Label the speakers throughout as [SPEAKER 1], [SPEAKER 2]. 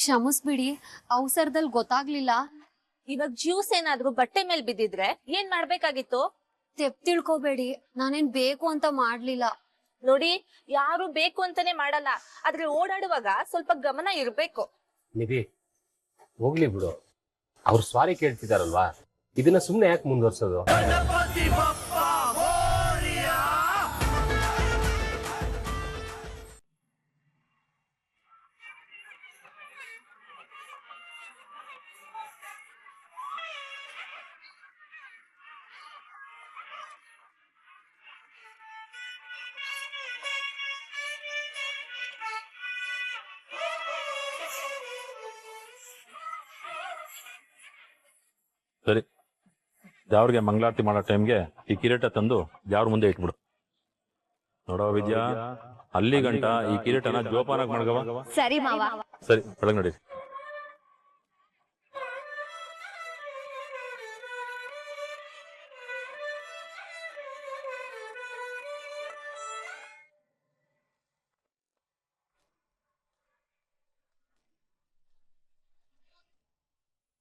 [SPEAKER 1] ಕ್ಷಮಿಸ್ಬಿಡಿ ಅವಸರದಲ್ಲಿ ಗೊತ್ತಾಗ್ಲಿಲ್ಲ.
[SPEAKER 2] ಇವಾಗ ಜ್ಯೂಸ್ ಏನಾದ್ರೂ ಬಟ್ಟೆ ಮೇಲೆ ಬಿದ್ದಿದ್ರೆ ಏನ್ ಮಾಡ್ಬೇಕಾಗಿತ್ತು?
[SPEAKER 1] ತೆಪ್ ತಿಳ್ಕೊಬೇಡಿ ನಾನೇನ್ ಬೇಕು ಅಂತ ಮಾಡ್ಲಿಲ್ಲ.
[SPEAKER 2] ನೋಡಿ ಯಾರು ಬೇಕು ಅಂತಾನೆ ಮಾಡಲ್ಲ. ಆದ್ರೆ ಓಡಾಡುವಾಗ ಸ್ವಲ್ಪ ಗಮನ ಇರ್ಬೇಕು.
[SPEAKER 3] ನಿಧಿ ಹೋಗ್ಲಿ ಬಿಡು. ಅವ್ರು ಸ್ವಾರಿ ಕೇಳ್ತಿದಾರಲ್ವಾ? ಇದನ್ನ ಸುಮ್ನೆ ಯಾಕೆ ಮುಂದುವರ್ಸೋದು?
[SPEAKER 4] ಸರಿ. ದೇವ್ರಿಗೆ ಮಂಗಳಾರತಿ ಮಾಡೋ ಟೈಮ್ಗೆ ಈ ಕಿರೀಟ ತಂದು ದೇವ್ರ ಮುಂದೆ ಇಟ್ಬಿಡು. ನೋಡೋ ವಿದ್ಯಾ ಅಲ್ಲಿ ಗಂಟ ಈ ಕಿರೀಟನ ಜೋಪಾನ ಮಾಡ್ಗವ?
[SPEAKER 1] ಸರಿ ಮಾವ.
[SPEAKER 4] ಸರಿ ಒಳಗ್ ನಡೀರಿ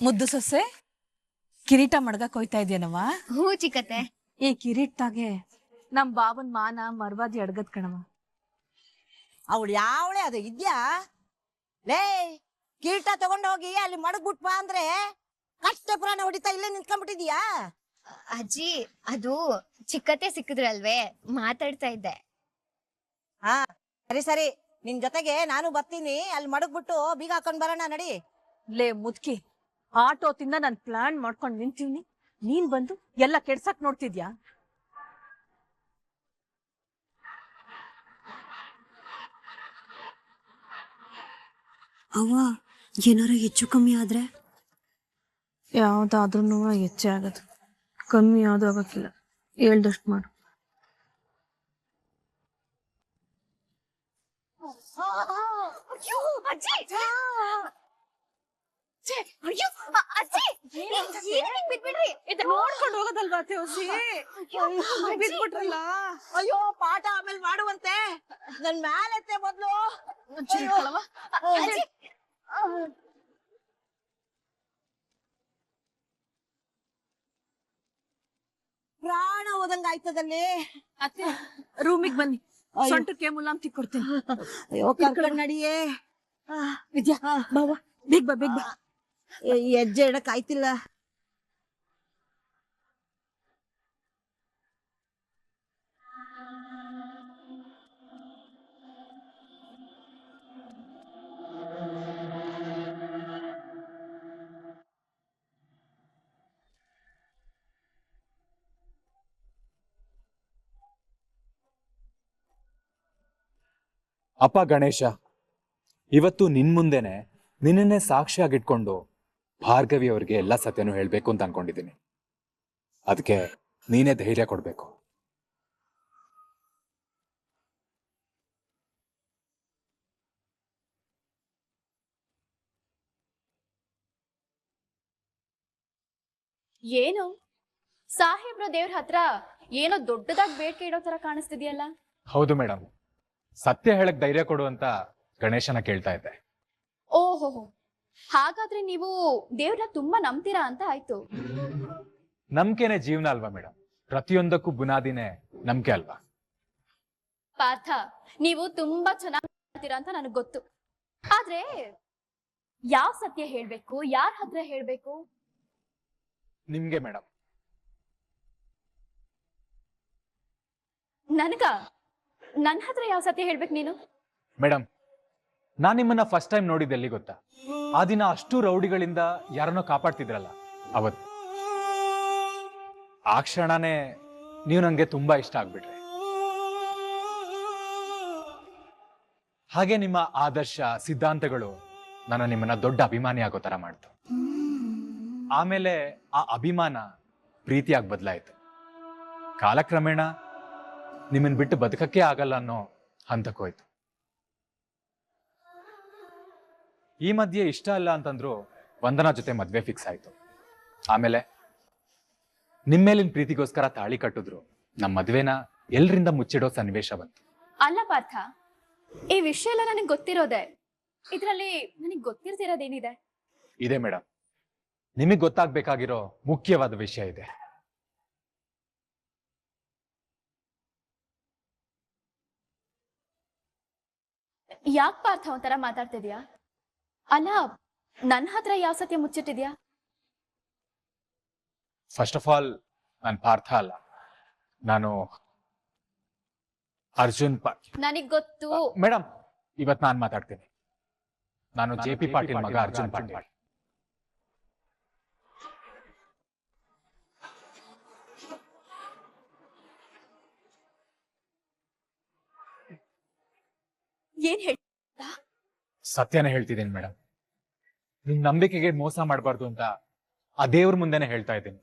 [SPEAKER 5] ಮುದ್ದು ಸೊಸೆ? ಕಿರೀಟ ಮಡ್ಗಕ್ ಕೊಯ್ತಾ ಇದೇನವ
[SPEAKER 1] ಹೂ ಚಿಕ್ಕತೆ
[SPEAKER 5] ಈ ಕಿರೀಟಾಗೆ ನಮ್ ಬಾಬನ್ ಮಾನ ಮರ್ವಾದಿ ಅಡ್ಗದ್ ಕಣವ
[SPEAKER 6] ಅವಳು ಯಾವಳೆ ಅದು? ಇದ್ಯಾ? ಲೇ ಕಿರೀಟ ತಗೊಂಡೋಗಿ ಅಲ್ಲಿ ಮಡಗ್ಬಿಟ್ ಬಾ ಅಂದ್ರೆ ಕಷ್ಟ ಪುರಾಣ ಹೊಡಿತಾ ಇಲ್ಲೇ ನಿಂತ್ಕೊಂಡ್ಬಿಟ್ಟಿದ್ಯಾ?
[SPEAKER 1] ಅಜ್ಜಿ ಅದು ಚಿಕ್ಕತ್ತೆ ಸಿಕ್ಕಿದ್ರಲ್ವೇ ಮಾತಾಡ್ತಾ ಇದ್ದೆ.
[SPEAKER 6] ಹಾ ಸರಿ ಸರಿ. ನಿನ್ ಜೊತೆಗೆ ನಾನು ಬರ್ತೀನಿ. ಅಲ್ಲಿ ಮಡಗ್ಬಿಟ್ಟು ಬೀಗ ಹಾಕೊಂಡ್ ಬರೋಣ ನಡಿ.
[SPEAKER 5] ಲೇ ಮುದ್ಕಿ. ಆಟೋತಿಂದ ನಾನ್ ಪ್ಲಾನ್ ಮಾಡ್ಕೊಂಡ್ ನಿಂತೀವ್ನಿ. ನೀನ್ ಬಂದು ಎಲ್ಲ ಕೆಡ್ಸಕ್ ನೋಡ್ತಿದ್ಯಾ?
[SPEAKER 7] ಅವ್ವ ಏನಾರ ಹೆಚ್ಚು ಕಮ್ಮಿ ಆದ್ರೆ?
[SPEAKER 5] ಯಾವ್ದಾದ್ರೂ ಹೆಚ್ಚೆ ಆಗದು. ಕಮ್ಮಿ ಯಾವ್ದು ಆಗಕ್ಕಿಲ್ಲ. ಹೇಳ್ದಷ್ಟು ಮಾಡು. ಹೋಗೋದಲ್ವಾ ತೇವಸಿ ಬಿಟ್ಬಿಟ್ರಲ್ಲ?
[SPEAKER 6] ಅಯ್ಯೋ ಪಾಠ ಆಮೇಲೆ ಮಾಡುವಂತೆ. ನನ್ ಮ್ಯಾಲತ್ತೆ ಮೊದ್ಲು. ಪ್ರಾಣ ಹೋದಂಗ ಆಯ್ತದಲ್ಲಿ
[SPEAKER 5] ಅತ್ತೆ ರೂಮಿಗೆ ಬನ್ನಿ. ಸೊಂಟಕ್ಕೆ ಮುಲಾಮ್ ತಿಕ್ಕೊಡ್ತೀನಿ
[SPEAKER 6] ಅಯ್ಯೋ ಕರ್ಕೊಂಡ್ ನಡಿಯೇ.
[SPEAKER 5] ವಿದ್ಯಾ ಬಾಬಾ ಬೇಗ ಬಾ ಬೇಗ ಬಾ.
[SPEAKER 6] ಈ ಹೆಜ್ಜೆ ಇಡಕ್ ಆಯ್ತಿಲ್ಲ.
[SPEAKER 8] ಅಪ್ಪ ಗಣೇಶ ಇವತ್ತು ನಿನ್ ಮುಂದೆನೆ ನಿನ್ನನ್ನೇ ಸಾಕ್ಷಿಯಾಗಿಟ್ಕೊಂಡು ಭಾರ್ಗವಿ ಅವ್ರಿಗೆ ಎಲ್ಲ ಸತ್ಯನೂ ಹೇಳ್ಬೇಕು ಅಂತ ಅನ್ಕೊಂಡಿದ್ದೀನಿ. ಅದಕ್ಕೆ ನೀನೇ ಧೈರ್ಯ ಕೊಡ್ಬೇಕು.
[SPEAKER 9] ಏನು? ಸಾಹೇಬ್ರ ದೇವ್ರ ಹತ್ರ ಏನೋ ದೊಡ್ಡದಾಗಿ ಬೇಡಿಕೆ ಇಡೋ ತರ ಕಾಣಿಸ್ತಿದ್ಯಲ್ಲ?
[SPEAKER 8] ಹೌದು ಮೇಡಮ್ ಸತ್ಯ ಹೇಳಕ್ ಧೈರ್ಯ ಕೊಡು ಅಂತ ಗಣೇಶನ ಕೇಳ್ತಾ ಇದ್ದೆ.
[SPEAKER 9] ಓಹೋ ಹಾಗಾದ್ರೆ ನೀವು ದೇವ್ರನ್ನ ತುಂಬಾ ನಂಬ್ತೀರಾ ಅಂತ ಆಯ್ತು.
[SPEAKER 8] ನಂಬಿಕೆನೆ ಜೀವನ ಅಲ್ವಾ ಮೇಡಮ್ ಪ್ರತಿಯೊಂದಕ್ಕೂ ಬುನಾದಿನೇ ನಂಬಿಕೆ ಅಲ್ವಾ?
[SPEAKER 9] ಪಾರ್ಥ ನೀವು ತುಂಬಾ ಚೆನ್ನಾಗಿ ಮಾಡ್ತೀರಾ ಅಂತ ನನಗ್ ಗೊತ್ತು. ಆದ್ರೆ ಯಾವ ಸತ್ಯ ಹೇಳ್ಬೇಕು ಯಾರ ಹತ್ರ ಹೇಳ್ಬೇಕು?
[SPEAKER 8] ನಿಮ್ಗೆ ಮೇಡಮ್
[SPEAKER 9] ನನ್ಗ? ನನ್ ಹತ್ರ ಯಾವ ಸತ್ಯ ಹೇಳ್ಬೇಕು ನೀನು?
[SPEAKER 8] ಮೇಡಮ್ ನಾನು ನಿಮ್ಮನ್ನ ಫಸ್ಟ್ ಟೈಮ್ ನೋಡಿದ್ದೆ ಎಲ್ಲಿ ಗೊತ್ತಾ? ಆ ದಿನ ಅಷ್ಟು ರೌಡಿಗಳಿಂದ ಯಾರನ್ನೋ ಕಾಪಾಡ್ತಿದ್ರಲ್ಲ, ಅವತ್ತು. ಆ ಕ್ಷಣನೇ ನೀವು ನಂಗೆ ತುಂಬಾ ಇಷ್ಟ ಆಗ್ಬಿಟ್ರಿ. ಹಾಗೆ ನಿಮ್ಮ ಆದರ್ಶ, ಸಿದ್ಧಾಂತಗಳು ನನ್ನ ನಿಮ್ಮನ್ನ ದೊಡ್ಡ ಅಭಿಮಾನಿ ಆಗೋ ತರ ಮಾಡ್ತು. ಆಮೇಲೆ ಆ ಅಭಿಮಾನ ಪ್ರೀತಿಯಾಗಿ ಬದಲಾಯಿತು. ಕಾಲಕ್ರಮೇಣ ನಿಮ್ಮನ್ ಬಿಟ್ಟು ಬದುಕಕ್ಕೆ ಆಗಲ್ಲ ಅನ್ನೋ ಹಂತಕ್ಕೋಯ್ತು ಈ ಮಧ್ಯೆ ಇಷ್ಟ ಅಲ್ಲ ಅಂತಂದ್ರು ವಂದನಾ ಜೊತೆ ಮದ್ವೆ ಫಿಕ್ಸ್ ಆಯ್ತು. ಆಮೇಲೆ ನಿಮ್ಮೇಲಿನ ಪ್ರೀತಿಗೋಸ್ಕರ ತಾಳಿ ಕಟ್ಟಿದ್ರು. ನಮ್ಮ ಮದ್ವೆನ ಎಲ್ರಿಂದ ಮುಚ್ಚಿಡೋ ಸನ್ನಿವೇಶ ಬಂತು.
[SPEAKER 9] ಅಲ್ಲ ಪಾರ್ಥ ಈ ವಿಷಯ ಎಲ್ಲ ನನಗೆ ಗೊತ್ತಿರೋದೆ. ಇದ್ರಲ್ಲಿ ನನಗೆ ಗೊತ್ತಿರ್ತಿರೋದೇನಿದೆ
[SPEAKER 8] ಇದೆ ಮೇಡಮ್ ನಿಮಗೆ ಗೊತ್ತಾಗ್ಬೇಕಾಗಿರೋ ಮುಖ್ಯವಾದ ವಿಷಯ ಇದೆ.
[SPEAKER 9] ಯಾಕೆ ಪಾರ್ಥ ಒಂಥರ ಮಾತಾಡ್ತಿದ್ಯಾ? ಅಲ್ಲ ನನ್ನ ಹತ್ರ ಯಾವ ಸತ್ಯ ಮುಚ್ಚಿಟ್ಟಿದ್ಯಾ?
[SPEAKER 8] ಫಸ್ಟ್ ಆಫ್ ಆಲ್ ನಾನು ಪಾರ್ಥ ಅಲ್ಲ. ನಾನು ಅರ್ಜುನ್ ಪಾಟ್
[SPEAKER 9] ನನಗ್ ಗೊತ್ತು.
[SPEAKER 8] ಮೇಡಮ್ ಇವತ್ ನಾನ್ ಮಾತಾಡ್ತೀನಿ. ನಾನು ಜೆ ಪಿ ಪಾಟೀಲ್ ಮಗ ಅರ್ಜುನ್ ಪಾಟೀಲ್.
[SPEAKER 9] ಏನ್ ಹೇಳ್ತಾ
[SPEAKER 8] ಸತ್ಯನೇ ಹೇಳ್ತಿದ್ದೀನಿ ಮೇಡಮ್ ನಿಮ್ ನಂಬಿಕೆಗೆ ಮೋಸ ಮಾಡಬಾರ್ದು ಅಂತ ಆ ದೇವ್ರ ಮುಂದೆನೆ ಹೇಳ್ತಾ ಇದ್ದೀನಿ.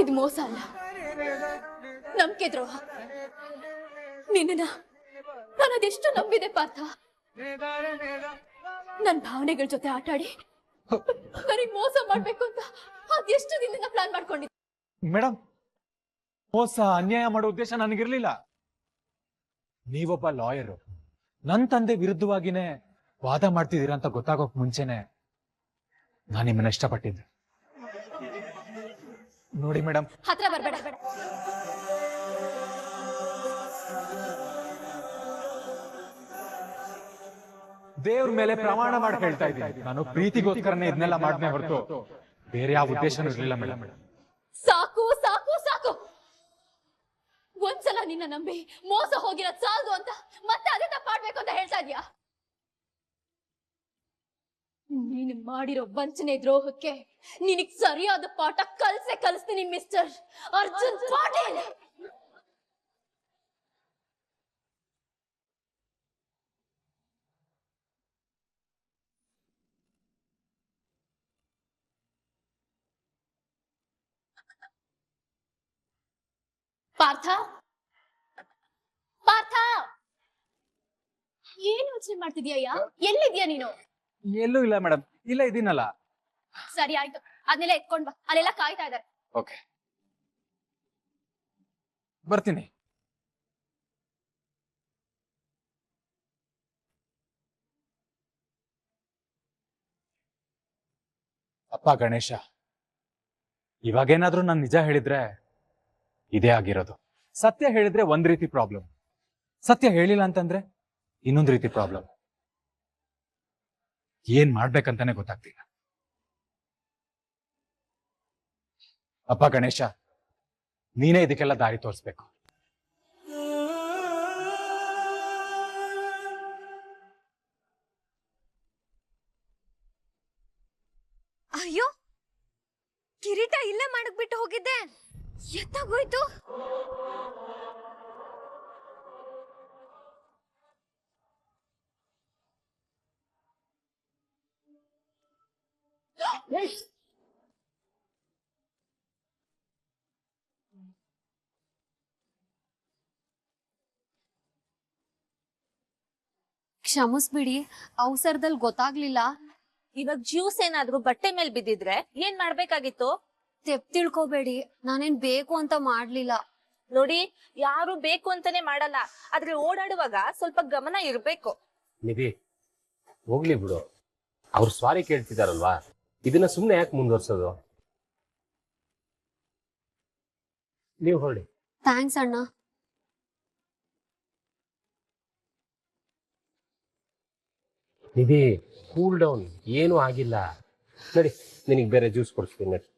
[SPEAKER 9] ಇದು ಮೋಸ ಅಲ್ಲ. ನಂಬಿಕೆ ದ್ರೋಹ. ನಿನ್ನ ನಾನು ಅದೆಷ್ಟು ನಂಬಿದೆ ಪಾರ್ಥ. ನನ್ ಭಾವನೆಗಳ ಜೊತೆ ಆಟಾಡಿ ಬರೀ ಮೋಸ ಮಾಡ್ಬೇಕು ಅಂತ ಅದೆಷ್ಟು ದಿನದಿಂದ ಪ್ಲಾನ್ ಮಾಡ್ಕೊಂಡಿದ್ದೆ.
[SPEAKER 8] ಮೇಡಮ್ ಮೋಸ ಅನ್ಯಾಯ ಮಾಡೋ ಉದ್ದೇಶ ನನಗಿರ್ಲಿಲ್ಲ. ನೀವೊಬ್ಬ ಲಾಯರು. ನನ್ ತಂದೆ ವಿರುದ್ಧವಾಗಿನೇ ವಾದ ಮಾಡ್ತಿದ್ದೀರಾ ಅಂತ ಗೊತ್ತಾಗೋಕ್ ಮುಂಚೆನೆ ನಾನು ನಿಮ್ಮನ್ನ ಇಷ್ಟಪಟ್ಟಿದ್ದೆ. ನೋಡಿ ಮೇಡಮ್
[SPEAKER 9] ಹತ್ರ ಬರ್ಬೇಡ.
[SPEAKER 8] ದೇವ್ರ ಮೇಲೆ ಪ್ರಮಾಣ ಮಾಡಿ ಹೇಳ್ತಾ ಇದ್ದೀನಿ. ನಾನು ಪ್ರೀತಿಗೋಸ್ಕರನೇ ಇದನ್ನೆಲ್ಲ ಮಾಡ್ದೆ ಹೊರತು ಬೇರೆ ಯಾವ ಉದ್ದೇಶನೂ ಇರಲಿಲ್ಲ ಮೇಡಮ್
[SPEAKER 9] ಸಾಕು ಸಾಕು ಸಾಕು. ಒಂದ್ಸಲ ನಿನ್ನ ನಂಬಿ ಮೋಸ ಹೋಗಿರೋದ್ ಸಾಲದು ಅಂತ ಮತ್ತೆ ಅದೇ ತಪ್ಪಾಡ್ಬೇಕು ಅಂತ ಹೇಳ್ತಾ ಇದ್ಯಾ? ನೀನು ಮಾಡಿರೋ ವಂಚನೆ ದ್ರೋಹಕ್ಕೆ ನಿನಗ್ ಸರಿಯಾದ ಪಾಠ ಕಲ್ಸೆ ಕಲಿಸ್ತೀನಿ, ಮಿಸ್ಟರ್. ಅರ್ಜುನ್ ಪಾಟೀಲ್! ಪಾರ್ಥ? ಪಾರ್ಥ! ಏನ್ ಯೋಚನೆ ಮಾಡ್ತಿದ್ಯಾ ಎಲ್ಲಿದ್ಯಾ ನೀನು?
[SPEAKER 8] ಎಲ್ಲೂ ಇಲ್ಲ ಮೇಡಮ್ ಇಲ್ಲ ಇದೀನಲ್ಲ
[SPEAKER 9] ಸರಿ ಆಯ್ತು. ಅದನ್ನೆಲ್ಲ ಎತ್ಕೊಂಡ್ ಬಾ. ಅಲ್ಲೆಲ್ಲ ಕಾಯ್ತಾ ಇದಾರೆ
[SPEAKER 8] ಓಕೆ. ಬರ್ತೀನಿ. ಅಪ್ಪ ಗಣೇಶ ಇವಾಗೇನಾದ್ರೂ ನಾನು ನಿಜ ಹೇಳಿದ್ರೆ ಇದೇ ಆಗಿರೋದು. ಸತ್ಯ ಹೇಳಿದ್ರೆ ಒಂದ್ ರೀತಿ ಪ್ರಾಬ್ಲಮ್ ಸತ್ಯ ಹೇಳಿಲ್ಲ ಅಂತಂದ್ರೆ ಇನ್ನೊಂದ್ ರೀತಿ ಪ್ರಾಬ್ಲಮ್ ಏನ್ ಮಾಡ್ಬೇಕಂತಾನೆ ಗೊತ್ತಾಗ್ತಿಲ್ಲ. ಅಪ್ಪ ಗಣೇಶ ನೀನೇ ಇದಕ್ಕೆಲ್ಲ ದಾರಿ ತೋರಿಸ್ಬೇಕು.
[SPEAKER 1] ಅಯ್ಯೋ ಕಿರೀಟ ಇಲ್ಲೇ ಮಾಡಕ್ ಬಿಟ್ಟು ಹೋಗಿದ್ದೆ. ಎತ್ತಾಗೋಯ್ತು? ಕ್ಷಮಿಸ್ಬಿಡಿ ಅವಸರದಲ್ಲಿ ಗೊತ್ತಾಗ್ಲಿಲ್ಲ.
[SPEAKER 2] ಇವಾಗ ಜ್ಯೂಸ್ ಏನಾದ್ರೂ ಬಟ್ಟೆ ಮೇಲೆ ಬಿದ್ದಿದ್ರೆ ಏನ್ ಮಾಡ್ಬೇಕಾಗಿತ್ತು?
[SPEAKER 1] ತೆಪ್ ತಿಳ್ಕೊಬೇಡಿ ನಾನೇನ್ ಬೇಕು ಅಂತ ಮಾಡ್ಲಿಲ್ಲ.
[SPEAKER 2] ನೋಡಿ ಯಾರು ಬೇಕು ಅಂತಾನೆ ಮಾಡಲ್ಲ. ಆದ್ರೆ ಓಡಾಡುವಾಗ ಸ್ವಲ್ಪ ಗಮನ ಇರ್ಬೇಕು.
[SPEAKER 3] ನಿಧಿ ಹೋಗ್ಲಿ ಬಿಡು. ಅವ್ರು ಸಾರಿ ಕೇಳ್ತಿದಾರಲ್ವಾ? ಇದನ್ನ ಸುಮ್ನೆ ಯಾಕೆ ಮುಂದುವರ್ಸೋದು? ನೀವು ಹೊರಡಿ.
[SPEAKER 1] ಥ್ಯಾಂಕ್ಸ್ ಅಣ್ಣ.
[SPEAKER 3] ನಿಧಿ ಕೂಲ್ ಡೌನ್ ಏನೂ ಆಗಿಲ್ಲ. ನಡಿ ನಿನಗೆ ಬೇರೆ ಜ್ಯೂಸ್ ಕೊಡಿಸ್ತೀನಿ. ನಡಿ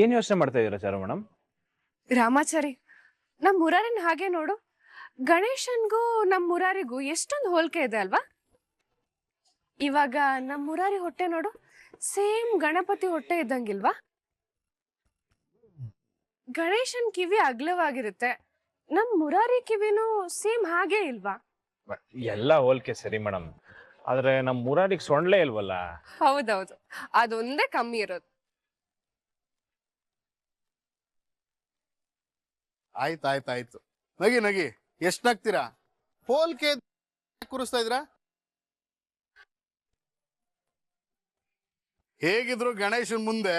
[SPEAKER 10] ಏನ್ ಯೋಚನೆ ಮಾಡ್ತಾ ಇದೀರಾ ಚಾರು ಮೇಡಮ್
[SPEAKER 11] ರಾಮಾಚಾರಿ ನಮ್ ಮುರಾರಿನ ಹಾಗೆ ನೋಡು. ಗಣೇಶನ್ಗೂ ನಮ್ ಮುರಾರಿಗೂ ಎಷ್ಟೊಂದು ಹೋಲಿಕೆ ಇದೆ ಅಲ್ವಾ? ಇವಾಗ ನಮ್ ಮುರಾರಿ ಹೊಟ್ಟೆ ನೋಡು ಸೇಮ್ ಗಣಪತಿ ಹೊಟ್ಟೆ ಇದ್ದಂಗಿಲ್ವಾ? ಗಣೇಶನ್ ಕಿವಿ ಅಗ್ಲವಾಗಿರುತ್ತೆ. ನಮ್ ಮುರಾರಿ ಕಿವಿನೂ ಸೇಮ್ ಹಾಗೆ ಇಲ್ವಾ?
[SPEAKER 10] ಎಲ್ಲ ಹೋಲಿಕೆ ಸರಿ ಮೇಡಮ್ ಆದ್ರೆ ನಮ್ ಮುರಾರಿಗೆ ಸೊಂಡ್ಲೇ ಇಲ್ವಲ್ಲ?
[SPEAKER 11] ಹೌದೌದು ಅದೊಂದೇ ಕಮ್ಮಿ ಇರೋದು.
[SPEAKER 12] ಆಯ್ತು ಆಯ್ತು ಆಯ್ತು. ನಗಿ ನಗಿ ಎಷ್ಟ್ ನಗ್ತೀರಾ ಕೇ ಕೂರಿಸ್ತಾ ಇದ್ರಾ ಹೇಗಿದ್ರು ಗಣೇಶನ್ ಮುಂದೆ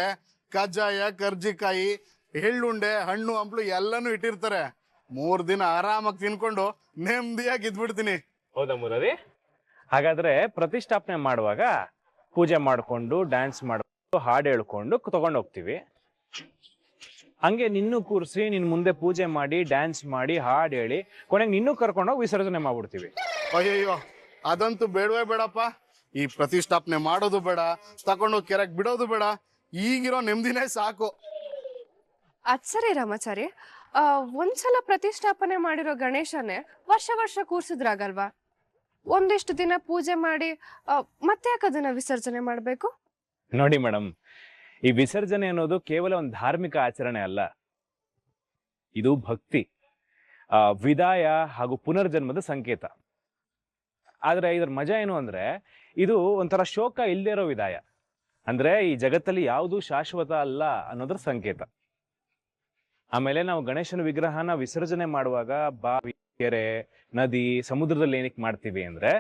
[SPEAKER 12] ಕಜ್ಜಾಯ, ಕರ್ಜಿಕಾಯಿ, ಎಳ್ಳುಂಡೆ, ಹಣ್ಣು, ಹಂಪ್ಲು ಎಲ್ಲಾನು ಇಟ್ಟಿರ್ತಾರೆ. ಮೂರ್ ದಿನ ಆರಾಮಾಗಿ ತಿನ್ಕೊಂಡು ನೆಮ್ಮದಿಯಾಗಿ ಇದ್ಬಿಡ್ತೀನಿ.
[SPEAKER 10] ಹೌದಾ ಮುರಾರಿ ಹಾಗಾದ್ರೆ ಪ್ರತಿಷ್ಠಾಪನೆ ಮಾಡುವಾಗ ಪೂಜೆ ಮಾಡ್ಕೊಂಡು ಡ್ಯಾನ್ಸ್ ಮಾಡ್ಕೊಂಡು, ಹಾಡು ಹೇಳ್ಕೊಂಡು ತಗೊಂಡು ಹೋಗ್ತೀವಿ ಹಂಗೆ ನಿನ್ನೂ ಕೂರಿಸಿ ನಿನ್ ಮುಂದೆ ಪೂಜೆ ಮಾಡಿ ಡ್ಯಾನ್ಸ್ ಮಾಡಿ ಹಾಡು ಹೇಳಿ ಕೊನೆಗೆ ನಿನ್ನೂ ಕರ್ಕೊಂಡೋಗಿ ವಿಸರ್ಜನೆ ಮಾಡ್ಬಿಡ್ತೀವಿ.
[SPEAKER 12] ಅಯ್ಯಯ್ಯೋ ಅದಂತೂ ಬೇಡವೇ ಬೇಡಪ್ಪ. ಈ ಪ್ರತಿಷ್ಠಾಪನೆ ಮಾಡೋದು ಬೇಡ ತಗೊಂಡು ಕೆರೆಗೆ ಬಿಡೋದು ಬೇಡ ಈಗಿರೋ ನೆಮ್ಮದಿನೇ ಸಾಕು.
[SPEAKER 11] ಅದ್ ಸರಿ ರಾಮಾಚಾರಿ. ಆ, ಒಂದ್ಸಲ ಪ್ರತಿಷ್ಠಾಪನೆ ಮಾಡಿರೋ ಗಣೇಶನೇ ವರ್ಷ ವರ್ಷ ಕೂರ್ಸಿದ್ರಾಗಲ್ವಾ? ಒಂದಿಷ್ಟು ದಿನ ಪೂಜೆ ಮಾಡಿ ಆ, ಮತ್ತೆ ಯಾಕೆ ಅದನ್ನ ವಿಸರ್ಜನೆ ಮಾಡ್ಬೇಕು?
[SPEAKER 10] ನೋಡಿ ಮೇಡಮ್ ಈ ವಿಸರ್ಜನೆ ಅನ್ನೋದು ಕೇವಲ ಒಂದು ಧಾರ್ಮಿಕ ಆಚರಣೆ ಅಲ್ಲ. ಇದು ಭಕ್ತಿ ವಿದಾಯ ಹಾಗೂ ಪುನರ್ಜನ್ಮದ ಸಂಕೇತ. ಆದ್ರೆ ಇದ್ರ ಮಜಾ ಏನು ಅಂದ್ರೆ, ಇದು ಒಂಥರ ಶೋಕ ಇಲ್ಲದೆ ಇರೋ ವಿದಾಯ. ಅಂದ್ರೆ ಈ ಜಗತ್ತಲ್ಲಿ ಯಾವುದು ಶಾಶ್ವತ ಅಲ್ಲ ಅನ್ನೋದ್ರ ಸಂಕೇತ. ಆಮೇಲೆ ನಾವು ಗಣೇಶನ ವಿಗ್ರಹನ ವಿಸರ್ಜನೆ ಮಾಡುವಾಗ ಬಾವಿ, ಕೆರೆ, ನದಿ, ಸಮುದ್ರದಲ್ಲಿ ಏನಕ್ಕೆ ಮಾಡ್ತೀವಿ ಅಂದ್ರೆ,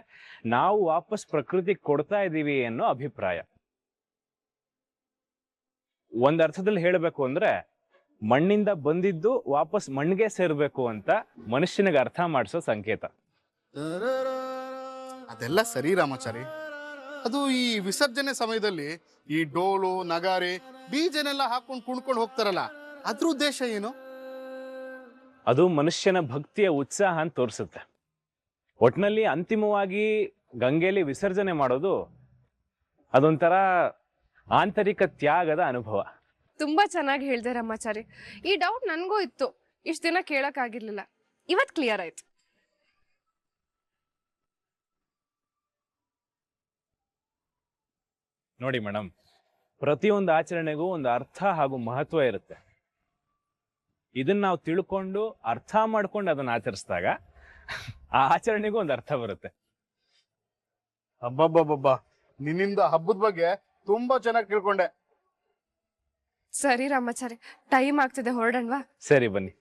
[SPEAKER 10] ನಾವು ವಾಪಸ್ ಪ್ರಕೃತಿ ಕೊಡ್ತಾ ಇದ್ದೀವಿ ಅನ್ನೋ ಅಭಿಪ್ರಾಯ. ಒಂದ್ ಅರ್ಥದಲ್ಲಿ ಹೇಳಬೇಕು ಅಂದ್ರೆ ಮಣ್ಣಿಂದ ಬಂದಿದ್ದು ವಾಪಸ್ ಮಣ್ಣಿಗೆ ಸೇರ್ಬೇಕು ಅಂತ ಮನುಷ್ಯನಿಗೆ ಅರ್ಥ ಮಾಡಿಸೋ ಸಂಕೇತ.
[SPEAKER 12] ಅದೆಲ್ಲ ಸರಿ ರಾಮಾಚಾರಿ. ಅದು ಈ ವಿಸರ್ಜನೆ ಸಮಯದಲ್ಲಿ ಈ ಡೋಲು ನಗಾರಿ ಬೀಜನೆಲ್ಲ ಹಾಕೊಂಡು ಕುಣ್ಕೊಂಡು ಹೋಗ್ತಾರಲ್ಲ ಅದ್ರ ಉದ್ದೇಶ ಏನು?
[SPEAKER 10] ಅದು ಮನುಷ್ಯನ ಭಕ್ತಿಯ ಉತ್ಸಾಹ ಅಂತ ತೋರಿಸುತ್ತೆ. ಒಟ್ನಲ್ಲಿ ಅಂತಿಮವಾಗಿ ಗಂಗೆಯಲ್ಲಿ ವಿಸರ್ಜನೆ ಮಾಡೋದು ಅದೊಂಥರ ಆಂತರಿಕ ತ್ಯಾಗದ ಅನುಭವ.
[SPEAKER 11] ತುಂಬಾ ಚೆನ್ನಾಗಿ ಹೇಳಿದೆ ರಾಮಾಚಾರಿ. ಈ ಡೌಟ್ ನನ್ಗೂ ಇತ್ತು. ಇಷ್ಟು ದಿನ ಕೇಳಕ್ಕಾಗಿರ್ಲಿಲ್ಲ ಇವತ್ ಕ್ಲಿಯರ್ ಆಯ್ತು.
[SPEAKER 10] ನೋಡಿ ಮೇಡಮ್ ಪ್ರತಿಯೊಂದು ಆಚರಣೆಗೂ ಒಂದು ಅರ್ಥ ಹಾಗೂ ಮಹತ್ವ ಇರುತ್ತೆ. ಇದನ್ನ ನಾವು ತಿಳ್ಕೊಂಡು ಅರ್ಥ ಮಾಡ್ಕೊಂಡು ಅದನ್ನ ಆಚರಿಸಿದಾಗ ಆ ಆಚರಣೆಗೂ ಒಂದು ಅರ್ಥ ಬರುತ್ತೆ.
[SPEAKER 12] ಹಬ್ಬಬ್ಬಬ್ಬ ನಿನ್ನಿಂದ ಹಬ್ಬದ ಬಗ್ಗೆ ತುಂಬಾ ಚೆನ್ನಾಗಿ ತಿಳ್ಕೊಂಡೆ.
[SPEAKER 11] ಸರಿ ರಾಮಾಚಾರಿ ಟೈಮ್ ಆಗ್ತಿದೆ ಹೊರಡಣ್ವಾ?
[SPEAKER 10] ಸರಿ ಬನ್ನಿ.